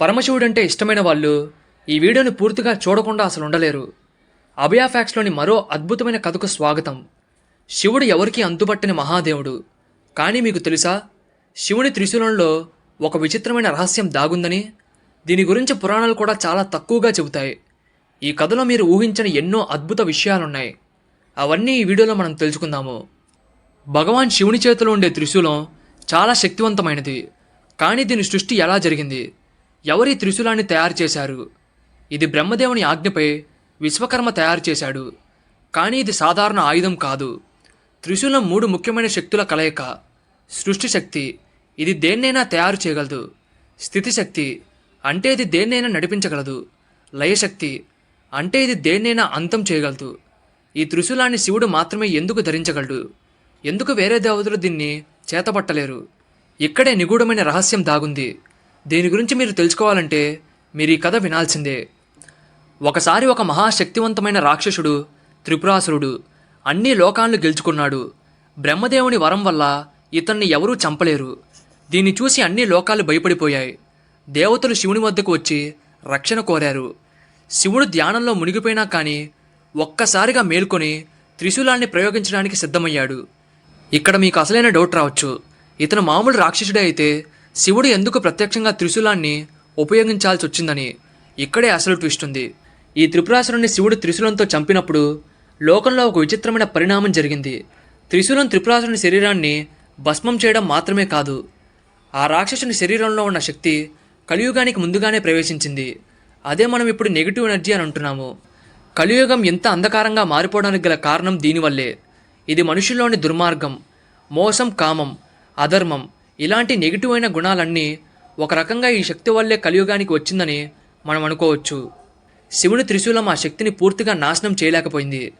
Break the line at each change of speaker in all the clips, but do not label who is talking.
పరమశివుడంటే ఇష్టమైన వాళ్ళు ఈ వీడియోని పూర్తిగా చూడకుండా అసలు ఉండలేరు. అభయా ఫ్యాక్స్లోని మరో అద్భుతమైన కథకు స్వాగతం. శివుడు ఎవరికీ అంతుపట్టని మహాదేవుడు. కానీ మీకు తెలుసా? శివుని త్రిశూలంలో ఒక విచిత్రమైన రహస్యం దాగుందని దీని గురించి పురాణాలు కూడా చాలా తక్కువగా చెబుతాయి. ఈ కథలో మీరు ఊహించని ఎన్నో అద్భుత విషయాలున్నాయి. అవన్నీ ఈ వీడియోలో మనం తెలుసుకుందాము. భగవాన్ శివుని చేతిలో ఉండే త్రిశూలం చాలా శక్తివంతమైనది. కానీ దీని సృష్టి ఎలా జరిగింది? ఎవరి త్రిశూలాన్ని తయారు చేశారు? ఇది బ్రహ్మదేవుని ఆజ్ఞపై విశ్వకర్మ తయారు చేశాడు. కానీ ఇది సాధారణ ఆయుధం కాదు. త్రిశూలం మూడు ముఖ్యమైన శక్తుల కలయిక. సృష్టి శక్తి. ఇది దేన్నైనా తయారు చేయగలదు. స్థితిశక్తి అంటే ఇది దేన్నైనా నడిపించగలదు. లయశక్తి అంటే ఇది దేన్నైనా అంతం చేయగలదు. ఈ త్రిశూలాన్ని శివుడు మాత్రమే ఎందుకు ధరించగలడు? ఎందుకు వేరే దేవతలు దీన్ని చేతపట్టలేరు? ఇక్కడే నిగూఢమైన రహస్యం దాగుంది. దీని గురించి మీరు తెలుసుకోవాలంటే మీరు ఈ కథ వినాల్సిందే. ఒకసారి ఒక మహాశక్తివంతమైన రాక్షసుడు త్రిపురాసురుడు అన్ని లోకాలను గెలుచుకున్నాడు. బ్రహ్మదేవుని వరం వల్ల ఇతన్ని ఎవరూ చంపలేరు. దీన్ని చూసి అన్ని లోకాలు భయపడిపోయాయి. దేవతలు శివుని వద్దకు వచ్చి రక్షణ కోరారు. శివుడు ధ్యానంలో మునిగిపోయినా కానీ ఒక్కసారిగా మేల్కొని త్రిశూలాన్ని ప్రయోగించడానికి సిద్ధమయ్యాడు. ఇక్కడ మీకు అసలైన డౌట్ రావచ్చు. ఇతను మామూలు రాక్షసుడే అయితే శివుడు ఎందుకు ప్రత్యక్షంగా త్రిశూలాన్ని ఉపయోగించాల్సి వచ్చిందని ఇక్కడే అసలు ట్విస్ట్ ఉంది. ఈ త్రిపురాసురుణ్ణి శివుడు త్రిశూలంతో చంపినప్పుడు లోకంలో ఒక విచిత్రమైన పరిణామం జరిగింది. త్రిశూలం త్రిపురాసురుని శరీరాన్ని భస్మం చేయడం మాత్రమే కాదు ఆ రాక్షసుని శరీరంలో ఉన్న శక్తి కలియుగానికి ముందుగానే ప్రవేశించింది. అదే మనం ఇప్పుడు నెగిటివ్ ఎనర్జీ అని అంటున్నాము. కలియుగం ఎంత అంధకారంగా మారిపోవడానికి గల కారణం దీనివల్లే. ఇది మనుషుల్లోని దుర్మార్గం మోసం కామం అధర్మం ఇలాంటి నెగిటివ్ అయిన గుణాలన్నీ ఒక రకంగా ఈ శక్తి వల్లే కలియుగానికి వచ్చిందని మనం అనుకోవచ్చు. శివుని త్రిశూలం ఆ శక్తిని పూర్తిగా నాశనం చేయలేకపోయింది.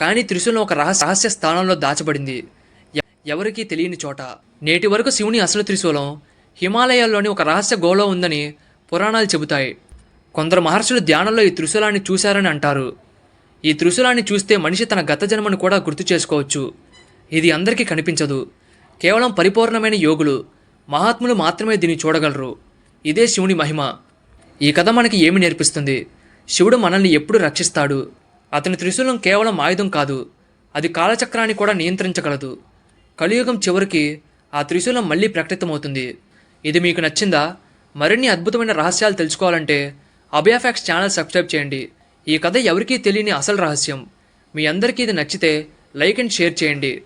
కానీ త్రిశూలం ఒక రహస్య రహస్య స్థానంలో దాచబడింది. ఎవరికీ తెలియని చోట. నేటి వరకు శివుని అసలు త్రిశూలం హిమాలయాల్లోని ఒక రహస్య గోలో ఉందని పురాణాలు చెబుతాయి. కొందరు మహర్షులు ధ్యానంలో ఈ త్రిశూలాన్ని చూశారని అంటారు. ఈ త్రిశూలాన్ని చూస్తే మనిషి తన గత జన్మను కూడా గుర్తు చేసుకోవచ్చు. ఇది అందరికీ కనిపించదు. కేవలం పరిపూర్ణమైన యోగులు మహాత్ములు మాత్రమే దీన్ని చూడగలరు. ఇదే శివుని మహిమ. ఈ కథ మనకి ఏమి నేర్పిస్తుంది? శివుడు మనల్ని ఎప్పుడు రక్షిస్తాడు? అతని త్రిశూలం కేవలం ఆయుధం కాదు అది కాలచక్రాన్ని కూడా నియంత్రించగలదు. కలియుగం చివరికి ఆ త్రిశూలం మళ్ళీ ప్రకటితమవుతుంది. ఇది మీకు నచ్చిందా? మరిన్ని అద్భుతమైన రహస్యాలు తెలుసుకోవాలంటే అభయాఫాక్స్ ఛానల్ సబ్స్క్రైబ్ చేయండి. ఈ కథ ఎవరికీ తెలియని అసలు రహస్యం. మీ అందరికీ ఇది నచ్చితే లైక్ అండ్ షేర్ చేయండి.